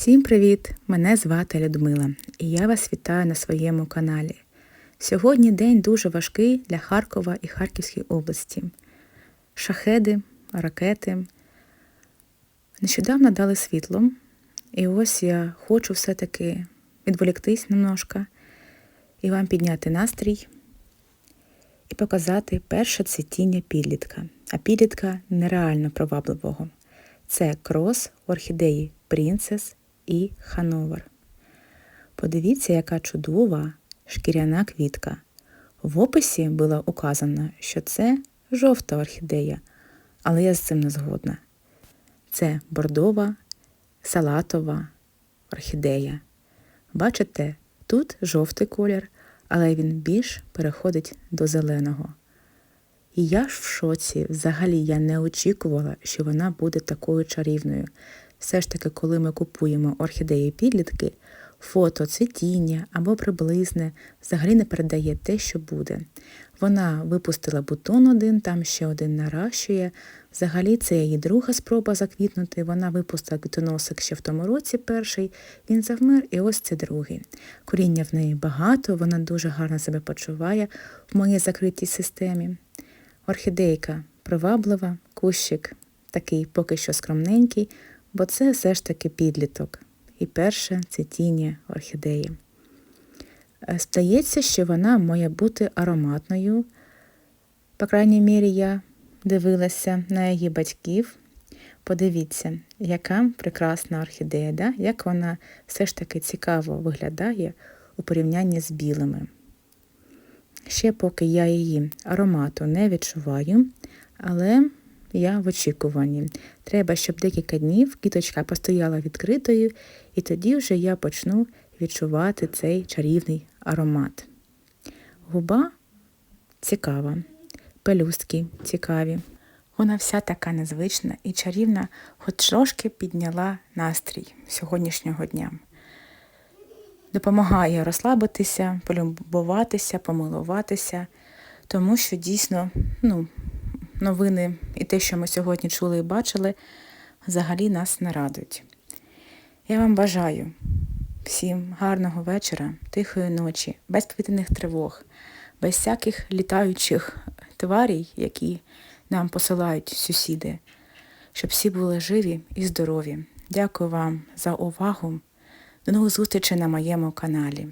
Всім привіт! Мене звати Людмила і я вас вітаю на своєму каналі. Сьогодні день дуже важкий для Харкова і Харківської області. Шахеди, ракети. Нещодавно дали світло, і ось я хочу все-таки відволіктись немножко і вам підняти настрій і показати перше цвітіння підлітка. А підлітка нереально привабливого. Це крос орхідеї Принцес і Хановер. Подивіться, яка чудова шкіряна квітка. В описі було указано, що це жовта орхідея, але я з цим не згодна. Це бордова, салатова орхідея. Бачите, тут жовтий колір, але він більш переходить до зеленого. І я ж в шоці, взагалі я не очікувала, що вона буде такою чарівною. Все ж таки, коли ми купуємо орхідеї підлітки, фото цвітіння або приблизне взагалі не передає те, що буде. Вона випустила бутон один, там ще один наращує. Взагалі, це її друга спроба заквітнути. Вона випустила квітоносик ще в тому році перший, він завмер, і ось це другий. Коріння в неї багато, вона дуже гарно себе почуває в моїй закритій системі. Орхідейка приваблива, кущик такий поки що скромненький, бо це все ж таки підліток і перше цвітіння орхідеї. Е, Здається, що вона має бути ароматною. По крайній мірі, я дивилася на її батьків. Подивіться, яка прекрасна орхідея, да? як вона все ж таки цікаво виглядає у порівнянні з білими. Ще поки я її аромату не відчуваю, але я в очікуванні. Треба, щоб декілька днів кіточка постояла відкритою, і тоді вже я почну відчувати цей чарівний аромат. Губа цікава, пелюстки цікаві. Вона вся така незвична і чарівна, хоч трошки підняла настрій сьогоднішнього дня. Допомагає розслабитися, полюбуватися, помилуватися, тому що дійсно, ну, новини і те, що ми сьогодні чули і бачили, взагалі нас не радують. Я вам бажаю всім гарного вечора, тихої ночі, без повітряних тривог, без всяких літаючих тварій, які нам посилають сусіди, щоб всі були живі і здорові. Дякую вам за увагу. До нових зустрічей на моєму каналі.